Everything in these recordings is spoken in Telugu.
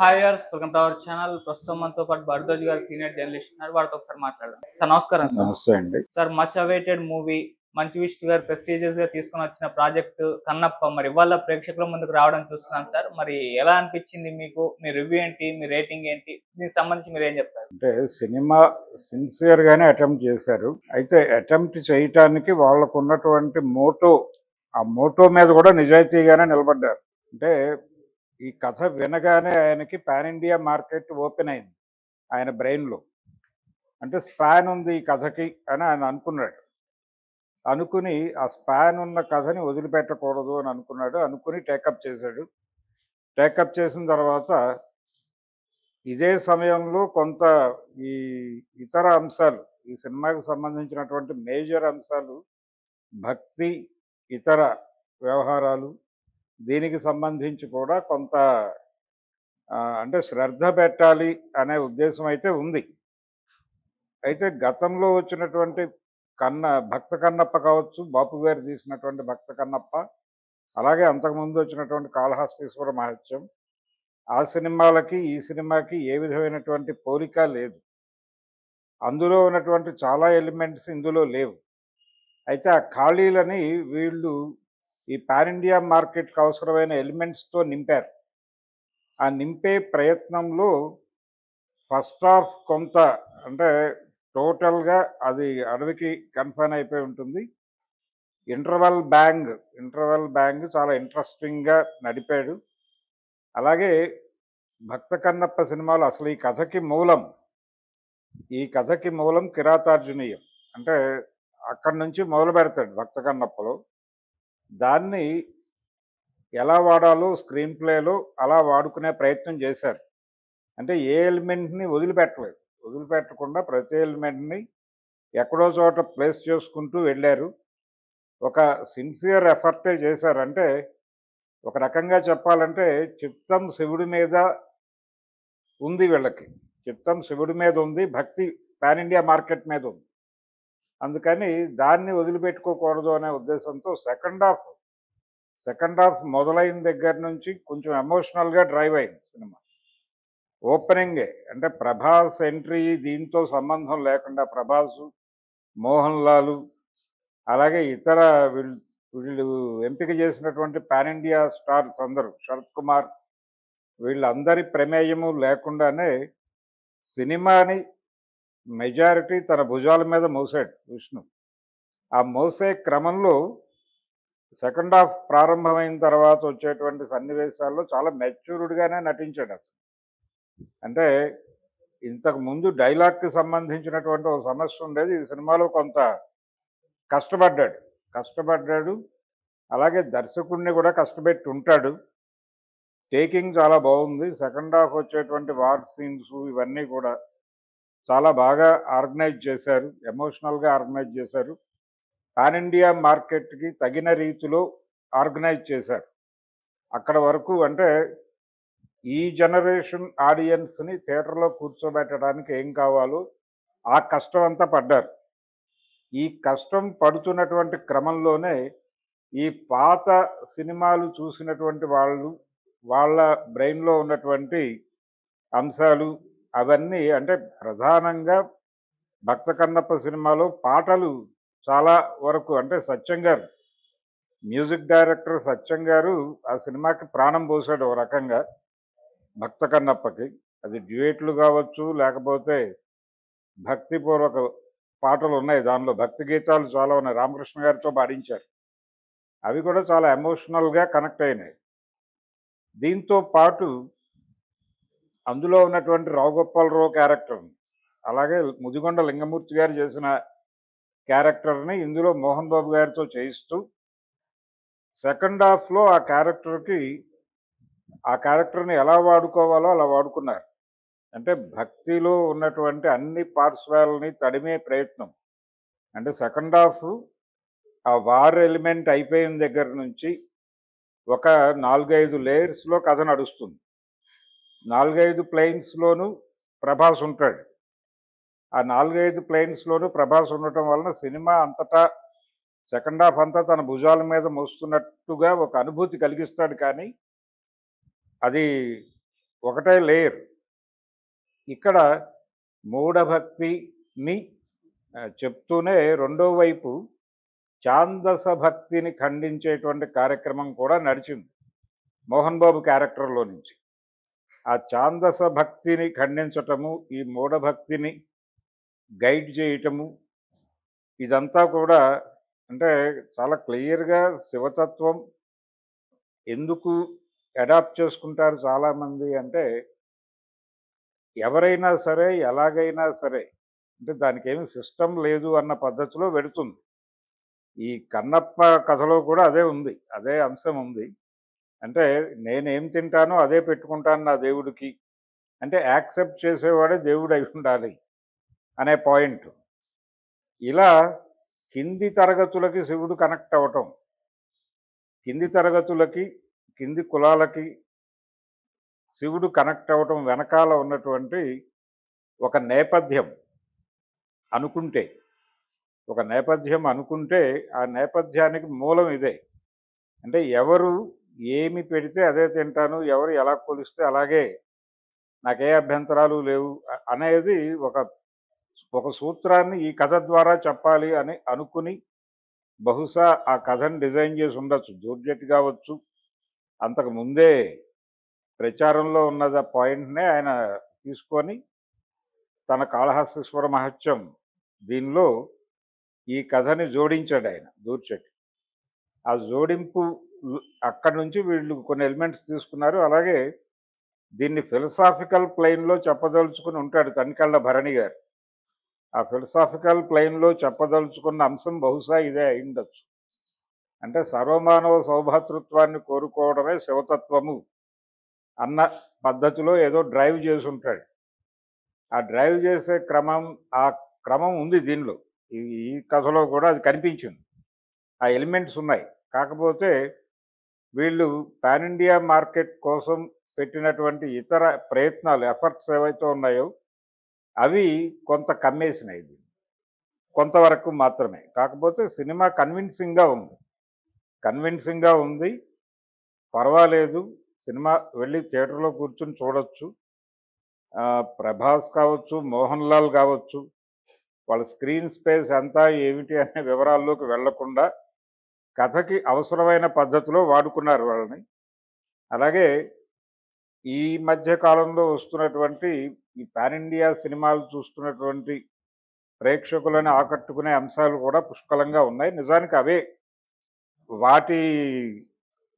హాయ్ యర్స్ వెల్కమ్ టు అవర్ ఛానల్ ప్రస్తుతం మనతో పాటు భరద్వాజ్ గారు సీనియర్ జర్నలిస్ట్ ఉన్నారు. వారితో ఒకసారి మాట్లాడదాం. సార్ నమస్కారం సార్. నమస్తే అండి. Sir much awaited movie Manchu Vishnu గారు ప్రెస్టీజియస్గా తీసుకొని వచ్చిన ప్రాజెక్ట్ కన్నప్ప. మరి ఇవాళ ప్రేక్షకుల ముందుకు రావడం చూస్తున్నాం సార్. మరి ఎలా అనిపించింది మీకు? మీ రివ్యూ ఏంటి? మీ రేటింగ్ ఏంటి? దీనికి సంబంధించి మీరు ఏం చెప్తారు? అంటే సినిమా సిన్సియర్ గానే అటెంప్ట్ చేశారు. అయితే అటెంప్ట్ చేయటానికి వాళ్ళకు ఉన్నటువంటి మోటో ఆ మోటో మీద కూడా నిజాయితీగానే నిలబడ్డారు. అంటే ఈ కథ వినగానే ఆయనకి పాన్ ఇండియా మార్కెట్ ఓపెన్ అయింది ఆయన బ్రెయిన్లో. అంటే స్పాన్ ఉంది ఈ కథకి అని ఆయన అనుకున్నాడు. అనుకుని ఆ స్పాన్ ఉన్న కథని వదిలిపెట్టకూడదు అని అనుకున్నాడు. అనుకుని టేకప్ చేశాడు. టేకప్ చేసిన తర్వాత ఇదే సమయంలో కొంత ఈ ఇతర అంశాలు ఈ సినిమాకి సంబంధించినటువంటి మేజర్ అంశాలు భక్తి ఇతర వ్యవహారాలు దీనికి సంబంధించి కూడా కొంత అంటే శ్రద్ధ పెట్టాలి అనే ఉద్దేశం అయితే ఉంది. అయితే గతంలో వచ్చినటువంటి కన్న భక్త కన్నప్ప కావచ్చు బాపు గారు తీసినటువంటి భక్త కన్నప్ప అలాగే అంతకుముందు వచ్చినటువంటి కాళహస్తీశ్వర మహత్యం ఆ సినిమాలకి ఈ సినిమాకి ఏ విధమైనటువంటి పోలిక లేదు. అందులో ఉన్నటువంటి చాలా ఎలిమెంట్స్ ఇందులో లేవు. అయితే ఆ ఖాళీలని వీళ్ళు ఈ పాన్ ఇండియా మార్కెట్కి అవసరమైన ఎలిమెంట్స్తో నింపారు. ఆ నింపే ప్రయత్నంలో ఫస్ట్ ఆఫ్ కొంత అంటే టోటల్గా అది అడవికి కన్ఫైన్ అయిపోయి ఉంటుంది. ఇంటర్వల్ బ్యాంగ్ ఇంటర్వల్ బ్యాంగ్ చాలా ఇంట్రెస్టింగ్గా నడిపాడు. అలాగే భక్త కన్నప్ప సినిమాలు అసలు ఈ కథకి మూలం ఈ కథకి మూలం కిరాతార్జునీయం. అంటే అక్కడి నుంచి మొదలు పెడతాడు భక్త కన్నప్పలో. దాన్ని ఎలా వాడాలో స్క్రీన్ ప్లేలో అలా వాడుకునే ప్రయత్నం చేశారు. అంటే ఏ ఎలిమెంట్ని వదిలిపెట్టలేదు. వదిలిపెట్టకుండా ప్రతి ఎలిమెంట్ని ఎక్కడో చోట ప్లేస్ చేసుకుంటూ వెళ్ళారు. ఒక సిన్సియర్ ఎఫర్టే చేశారు. అంటే ఒక రకంగా చెప్పాలంటే చిత్తం శివుడి మీద ఉంది వీళ్ళకి. చిత్తం శివుడి మీద ఉంది. భక్తి పాన్ ఇండియా మార్కెట్ మీద ఉంది. అందుకని దాన్ని వదిలిపెట్టుకోకూడదు అనే ఉద్దేశంతో సెకండ్ హాఫ్ సెకండ్ హాఫ్ మొదలైన దగ్గర నుంచి కొంచెం ఎమోషనల్గా డ్రైవ్ అయింది సినిమా. ఓపెనింగే అంటే ప్రభాస్ ఎంట్రీ దీంతో సంబంధం లేకుండా ప్రభాస్ మోహన్ లాలు అలాగే ఇతర వీళ్ళు వీళ్ళు ఎంపిక చేసినటువంటి పాన్ ఇండియా స్టార్స్ అందరూ శరత్ కుమార్ వీళ్ళందరి ప్రమేయము లేకుండానే సినిమాని మెజారిటీ తన భుజాల మీద మోసాడు విష్ణు. ఆ మోసే క్రమంలో సెకండ్ హాఫ్ ప్రారంభమైన తర్వాత వచ్చేటువంటి సన్నివేశాల్లో చాలా మెచ్యూర్డ్గానే నటించాడు అతను. అంటే ఇంతకు ముందు డైలాగ్కి సంబంధించినటువంటి ఒక సమస్య ఉండేది. ఈ సినిమాలో కొంత కష్టపడ్డాడు. కష్టపడ్డాడు. అలాగే దర్శకుడిని కూడా కష్టపెట్టి ఉంటాడు. టేకింగ్ చాలా బాగుంది. సెకండ్ హాఫ్ వచ్చేటువంటి వార్ సీన్స్ ఇవన్నీ కూడా చాలా బాగా ఆర్గనైజ్ చేశారు ఎమోషనల్గా ఆర్గనైజ్ చేశారు. పాన్ ఇండియా మార్కెట్కి తగిన రీతిలో ఆర్గనైజ్ చేశారు. అక్కడ వరకు అంటే ఈ జనరేషన్ ఆడియన్స్ని థియేటర్లో కూర్చోబెట్టడానికి ఏం కావాలో ఆ కష్టం అంతా పడ్డారు. ఈ కష్టం పడుతున్నటువంటి క్రమంలోనే ఈ పాత సినిమాలు చూసినటువంటి వాళ్ళు వాళ్ళ బ్రెయిన్లో ఉన్నటువంటి అంశాలు అవన్నీ అంటే ప్రధానంగా భక్త కన్నప్ప సినిమాలో పాటలు చాలా వరకు అంటే సత్యం గారు మ్యూజిక్ డైరెక్టర్ సత్యం గారు ఆ సినిమాకి ప్రాణం పోసాడు ఒక రకంగా భక్త కన్నప్పకి. అది డ్యూయేట్లు కావచ్చు లేకపోతే భక్తిపూర్వక పాటలు ఉన్నాయి దానిలో. భక్తి గీతాలు చాలా ఉన్నాయి. రామకృష్ణ గారితో పాడించారు. అవి కూడా చాలా ఎమోషనల్గా కనెక్ట్ అయినాయి. దీంతో పాటు అందులో ఉన్నటువంటి రావుగోపాలరావు క్యారెక్టర్ అలాగే ముదిగొండ లింగమూర్తి గారు చేసిన క్యారెక్టర్ని ఇందులో మోహన్ బాబు గారితో చేయిస్తూ సెకండ్ హాఫ్లో ఆ క్యారెక్టర్కి ఆ క్యారెక్టర్ని ఎలా వాడుకోవాలో అలా వాడుకున్నారు. అంటే భక్తిలో ఉన్నటువంటి అన్ని పార్శ్వాలని తడిమే ప్రయత్నం. అంటే సెకండ్ హాఫ్ ఆ వార్ ఎలిమెంట్ అయిపోయిన దగ్గర నుంచి ఒక నాలుగైదు లేయర్స్లో కథ నడుస్తుంది. నాలుగైదు ప్లెయిన్స్లోనూ ప్రభాస్ ఉంటాడు. ఆ నాలుగైదు ప్లెయిన్స్లోనూ ప్రభాస్ ఉండటం వలన సినిమా అంతటా సెకండ్ హాఫ్ అంతా తన భుజాల మీద మోస్తున్నట్టుగా ఒక అనుభూతి కలిగిస్తాడు కానీ అది ఒకటే లేయర్ ఇక్కడ మూఢభక్తిని చెప్తూనే రెండో వైపు ఛాందస భక్తిని ఖండించేటువంటి కార్యక్రమం కూడా నడిచింది. మోహన్ బాబు క్యారెక్టర్లో నుంచి. ఆ ఛాందస భక్తిని ఖండించటము ఈ మూఢభక్తిని గైడ్ చేయటము ఇదంతా కూడా అంటే చాలా క్లియర్గా శివతత్వం ఎందుకు అడాప్ట్ చేసుకుంటారు చాలామంది అంటే ఎవరైనా సరే ఎలాగైనా సరే అంటే దానికి ఏమి సిస్టమ్ లేదు అన్న పద్ధతిలో పెడుతుంది ఈ కన్నప్ప కథలో కూడా అదే ఉంది అదే అంశం ఉంది. అంటే నేనేం తింటానో అదే పెట్టుకుంటాను నా దేవుడికి. అంటే యాక్సెప్ట్ చేసేవాడే దేవుడు అయి ఉండాలి అనే పాయింట్. ఇలా కింది తరగతులకి శివుడు కనెక్ట్ అవ్వటం. కింది తరగతులకి కింది కులాలకి శివుడు కనెక్ట్ అవ్వటం వెనకాల ఉన్నటువంటి ఒక నేపథ్యం అనుకుంటే ఒక నేపథ్యం అనుకుంటే ఆ నేపథ్యానికి మూలం ఇదే. అంటే ఎవరు ఏమి పెడితే అదే తింటాను ఎవరు ఎలా కొలిస్తే అలాగే. నాకే అభ్యంతరాలు లేవు అనేది ఒక ఒక సూత్రాన్ని ఈ కథ ద్వారా చెప్పాలి అని అనుకుని బహుశా ఆ కథను డిజైన్ చేసి ఉండొచ్చు. జోర్జెట్ కావచ్చు. అంతకు ముందే ప్రచారంలో ఉన్నద పాయింట్నే ఆయన తీసుకొని తన కాళహస్తీశ్వర మహత్యం దీనిలో ఈ కథని జోడించాడు ఆయన దూర్చెట్టి ఆ జోడింపు అక్కడి నుంచి వీళ్ళు కొన్ని ఎలిమెంట్స్ తీసుకున్నారు. అలాగే దీన్ని ఫిలసాఫికల్ ప్లెయిన్లో చెప్పదలుచుకుని ఉంటాడు తనికళ్ళ భరణి గారు. ఆ ఫిలసాఫికల్ ప్లెయిన్లో చెప్పదలుచుకున్న అంశం బహుశా ఇదే అయిండొచ్చు అంటే సర్వమానవ సౌభాతృత్వాన్ని కోరుకోవడమే శివతత్వము అన్న పద్ధతిలో ఏదో డ్రైవ్ చేసి ఉంటాడు ఆ డ్రైవ్ చేసే క్రమం ఆ క్రమం ఉంది దీనిలో. ఈ ఈ కథలో కూడా అది కనిపించింది. ఆ ఎలిమెంట్స్ ఉన్నాయి. కాకపోతే వీళ్ళు పాన్ ఇండియా మార్కెట్ కోసం పెట్టినటువంటి ఇతర ప్రయత్నాలు ఎఫర్ట్స్ ఏవైతే ఉన్నాయో అవి కొంత కమ్మేసినాయి దీన్ని. కొంతవరకు మాత్రమే. కాకపోతే సినిమా కన్విన్సింగ్గా ఉంది. కన్విన్సింగ్గా ఉంది. పర్వాలేదు. సినిమా వెళ్ళి థియేటర్లో కూర్చుని చూడొచ్చు. ప్రభాస్ కావచ్చు మోహన్ లాల్ కావచ్చు వాళ్ళ స్క్రీన్ స్పేస్ ఎంత ఏమిటి అనే వివరాల్లోకి వెళ్ళకుండా కథకి అవసరమైన పద్ధతిలో వాడుకున్నారు వాళ్ళని. అలాగే ఈ మధ్య కాలంలో వస్తున్నటువంటి ఈ పాన్ ఇండియా సినిమాలు చూస్తున్నటువంటి ప్రేక్షకులను ఆకట్టుకునే అంశాలు కూడా పుష్కలంగా ఉన్నాయి. నిజానికి అవే వాటి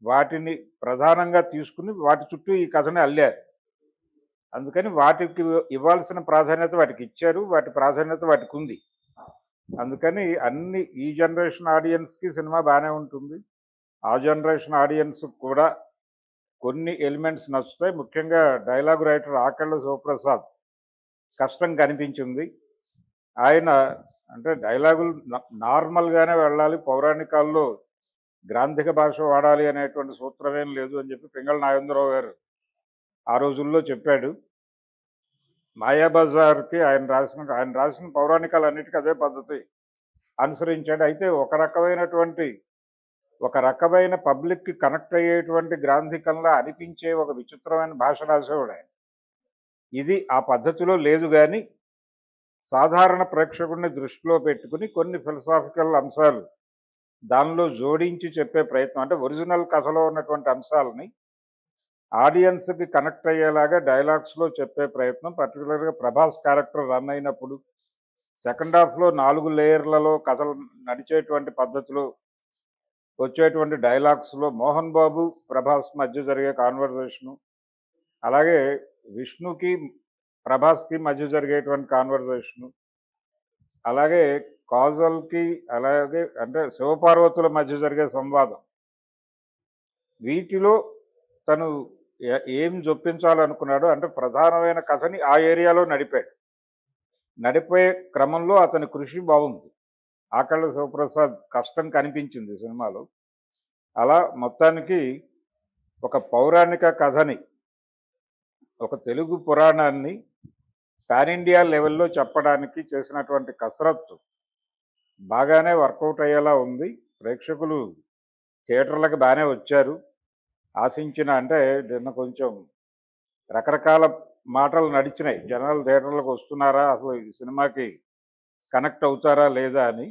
వాటిని ప్రధానంగా తీసుకుని వాటి చుట్టూ ఈ కథని అల్లారు. అందుకని వాటికి ఇవ్వాల్సిన ప్రాధాన్యత వాటికి ఇచ్చారు. వాటి ప్రాధాన్యత వాటికి ఉంది అందుకని అన్ని ఈ జనరేషన్ ఆడియన్స్కి సినిమా బాగానే ఉంటుంది. ఆ జనరేషన్ ఆడియన్స్ కూడా కొన్ని ఎలిమెంట్స్ నచ్చుతాయి. ముఖ్యంగా డైలాగ్ రైటర్ ఆకళ్ళ శివప్రసాద్ కష్టం కనిపించింది. ఆయన అంటే డైలాగులు నార్మల్గానే వెళ్ళాలి. పౌరాణికాల్లో గ్రాంధిక భాష వాడాలి అనేటువంటి సూత్రమేం లేదు అని చెప్పి పింగళ నాగేంద్రరావు గారు ఆ రోజుల్లో చెప్పాడు. మాయాబజార్కి ఆయన రాసిన ఆయన రాసిన పౌరాణికాలు అన్నిటికీ అదే పద్ధతి. అనుసరించాడు. అయితే ఒక రకమైనటువంటి ఒక రకమైన పబ్లిక్కి కనెక్ట్ అయ్యేటువంటి గ్రాంధికంలా అనిపించే ఒక విచిత్రమైన భాష రాసేవాడు ఆయన. ఇది ఆ పద్ధతిలో లేదు కానీ సాధారణ ప్రేక్షకుడిని దృష్టిలో పెట్టుకుని కొన్ని ఫిలసాఫికల్ అంశాలు దానిలో జోడించి చెప్పే ప్రయత్నం అంటే ఒరిజినల్ కథలో ఉన్నటువంటి అంశాలని ఆడియన్స్కి కనెక్ట్ అయ్యేలాగా డైలాగ్స్లో చెప్పే ప్రయత్నం పర్టికులర్గా ప్రభాస్ క్యారెక్టర్ రన్ అయినప్పుడు సెకండ్ హాఫ్లో నాలుగు లేయర్లలో కథలు నడిచేటువంటి పద్ధతిలో వచ్చేటువంటి డైలాగ్స్లో మోహన్ బాబు ప్రభాస్ మధ్య జరిగే కాన్వర్జేషను అలాగే విష్ణుకి ప్రభాస్కి మధ్య జరిగేటువంటి కాన్వర్జేషను అలాగే కాజల్కి అలాగే అంటే శివపార్వతుల మధ్య జరిగే సంవాదం. వీటిలో తను ఏం జొప్పించాలనుకున్నాడు అంటే ప్రధానమైన కథని ఆ ఏరియాలో నడిపాడు. నడిపే క్రమంలో అతని కృషి బాగుంది. ఆకళ్ళ శివప్రసాద్ కష్టం కనిపించింది సినిమాలో. అలా మొత్తానికి ఒక పౌరాణిక కథని ఒక తెలుగు పురాణాన్ని పాన్ ఇండియా లెవెల్లో చెప్పడానికి చేసినటువంటి కసరత్తు బాగానే వర్కౌట్ అయ్యేలా ఉంది. ప్రేక్షకులు థియేటర్లకు బాగానే వచ్చారు. ఆశించిన అంటే నిన్న కొంచెం రకరకాల మాటలు నడిచినాయి. జనాలు థియేటర్లకు వస్తున్నారా? అసలు ఈ సినిమాకి కనెక్ట్ అవుతారా లేదా అని.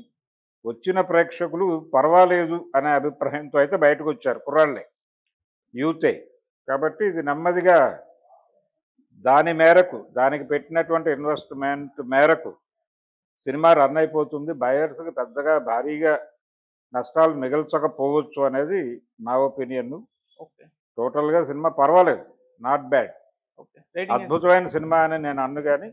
వచ్చిన ప్రేక్షకులు పర్వాలేదు అనే అభిప్రాయంతో అయితే బయటకు వచ్చారు కుర్రాళ్ళే యూతే. కాబట్టి ఇది నెమ్మదిగా దాని మేరకు దానికి పెట్టినటువంటి ఇన్వెస్ట్మెంట్ మేరకు సినిమా రన్ అయిపోతుంది. బయర్స్కి పెద్దగా భారీగా నష్టాలు మిగల్చకపోవచ్చు అనేది నా ఒపీనియన్ టోటల్గా సినిమా పర్వాలేదు నాట్ బ్యాడ్? అద్భుతమైన సినిమా అని నేను అన్ను కానీ.